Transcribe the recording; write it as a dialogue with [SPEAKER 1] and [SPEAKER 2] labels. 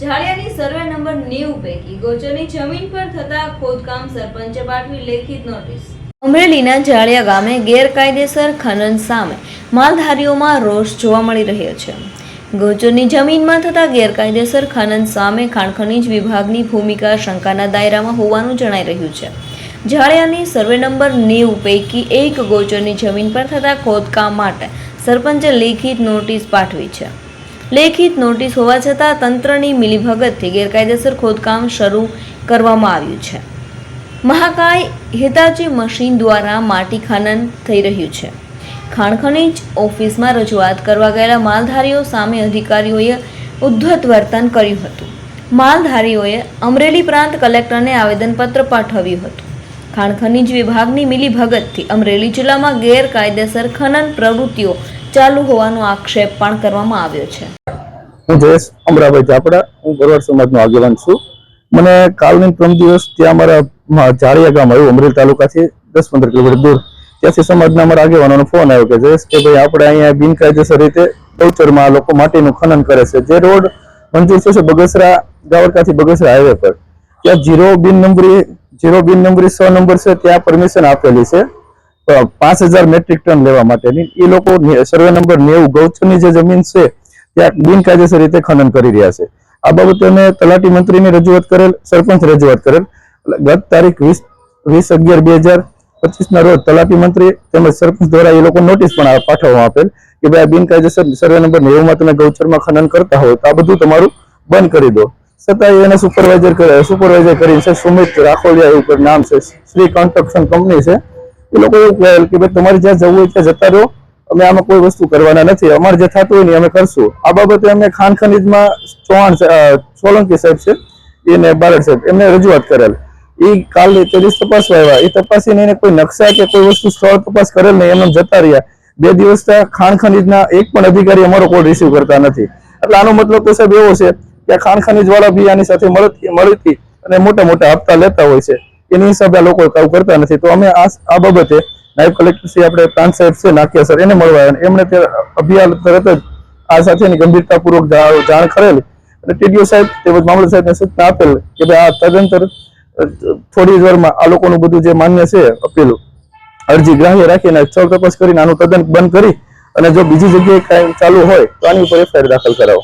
[SPEAKER 1] ઝાડિયાની survey number નેવું પૈકી ગોચરની જમીન પર થતા ખોદકામ સરપંચે પાઠવી લેખિત નોટિસ. અમરેલીના જાળિયા ગામે ગેરકાયદેસર ખનન સામે માલધારીઓમાં રોષ જોવા મળી રહ્યો છે. ગોચરની જમીનમાં થતા ગેરકાયદેસર ખનન સામે ખાણ ખનીજ વિભાગની ભૂમિકા શંકાના દાયરામાં હોવાનું જણાઈ રહ્યું છે. જાળિયાની સર્વે નંબર નેવું પૈકી એક ગોચરની જમીન પર થતા ખોદકામ માટે સરપંચે લેખિત નોટિસ પાઠવી છે. લેખિત નોટિસ હોવા છતાં તંત્રની મિલીભગતથી ગેરકાયદેસર ખોદકામ શરૂ કરવામાં આવ્યું છે. મહાકાય હિતાચી મશીન દ્વારા માટી ખનન થઈ રહ્યું છે. ખાણ ઓફિસમાં રજૂઆત કરવા ગયેલા માલધારીઓ સામે અધિકારીઓએ ઉદ્ધત વર્તન કર્યું હતું. માલધારીઓએ અમરેલી પ્રાંત કલેક્ટરને આવેદનપત્ર પાઠવ્યું હતું. ખાણ ખનીજ વિભાગની મિલીભગતથી અમરેલી જિલ્લામાં ગેરકાયદેસર ખનન પ્રવૃત્તિઓ ચાલુ હોવાનો આક્ષેપ પણ કરવામાં આવ્યો છે.
[SPEAKER 2] હું જયેશ અમરાભાઈ ચાપડા હું બરોડ સમાજનો આગેવાન છું. મને કાલની ત્રણ દિવસ ત્યાં અમારા જાળિયા ગામ આવ્યું, અમરેલી તાલુકાથી દસ પંદર કિલોમીટર દૂર. ત્યાંથી સમાજના અમારા આગેવાનોનો ફોન આવ્યો કે, જયેશ, કે ભાઈ આપણે અહીંયા બિનકાયદેસર રીતે ગૌચરમાં લોકો માટીનું ખનન કરે છે. જે રોડ મંજૂર થશે બગસરા ગાવડકાથી બગસરા હાઈવે પર. ત્યાં જીરો બિન નંબરી, જીરો બિન નંબરી સો નંબર છે, ત્યાં પરમિશન આપેલી છે. પાંચ હજાર મેટ્રિક ટન લેવા માટેની. એ લોકો સર્વે નંબર નેવું ગૌચરની જે જમીન છે, ત્યાં બિનકાયદેસર રીતે ખનન કરી રહ્યા છે. આ બાબતે અમે તલાટી મંત્રીને રજૂઆત કરેલ, સરપંચ રજૂઆત કરેલ. ગત તારીખ વીસ વીસ અગિયાર બે હજાર પચીસ ના રોજ તલાટી મંત્રી તેમજ સરપંચ દ્વારા એ લોકો નોટિસ પણ પાઠવવામાં આપેલ કે ભાઈ બિનકાયદેસર સર્વે નંબર નેવુંમાં તમે ગૌચરમાં ખનન કરતા હોય તો આ બધું તમારું બંધ કરી દો. છતાં એને સુપરવાઇઝર કરે સુપરવાઇઝર કરીને છે, સુમિત રાખોલિયા એવું નામ છે શ્રી કન્સ્ટ્રક્શન કંપની છે. એ લોકો એવું કહેલ કે ભાઈ તમારે જ્યાં જવું હોય ત્યાં જતા રહો. અમે આમાં કોઈ વસ્તુ કરવાના નથી. અમારે જે થતું હોય ને અમે કરશું. આ બાબતે અમે ખાન ખનીજમાં ચૌહાણ સોલંકી સાહેબ છે, એને બારડ સાહેબ, એમને રજૂઆત કરેલ. એ કાલે ત્રેવીસ તપાસવા આવ્યા એ તપાસીને એને કોઈ નકશા કે કોઈ વસ્તુ સ્થળ તપાસ કરેલ નહીં એમને જતા રહ્યા. બે દિવસ ખાણ ખનીજના એક પણ અધિકારી અમારો કોલ રિસીવ કરતા નથી. એટલે આનો મતલબ તો સાહેબ એવો છે કે ખાણ ખનીજ વાળા બી આની સાથે મળતી મળતી અને મોટા મોટા હપ્તા લેતા હોય છે. એની હિસાબે આ લોકો કાવ કરતા નથી. તો અમે આ બાબતે નાયબ કલેક્ટર શ્રી આપણે પ્રાંત સાહેબ છે નાખ્યા સર, એને મળવા આવ્યા. એમણે અભિયાન તરત જ આ સાથેની ગંભીરતાપૂર્વક જાણ કરેલી. અને ટીડીઓ સાહેબ તેમજ મામલત સાહેબને સૂચના આપેલ કે ભાઈ આ તદંતર થોડી વારમાં આ લોકોનું બધું જે માન્ય છે, અપીલું, અરજી ગ્રાહ્ય રાખીને સ્થળ તપાસ કરીને આનું તદ્દન બંધ કરી અને જો બીજી જગ્યાએ કાંઈ ચાલુ હોય તો આની ઉપર એફઆઈઆર દાખલ કરાવો.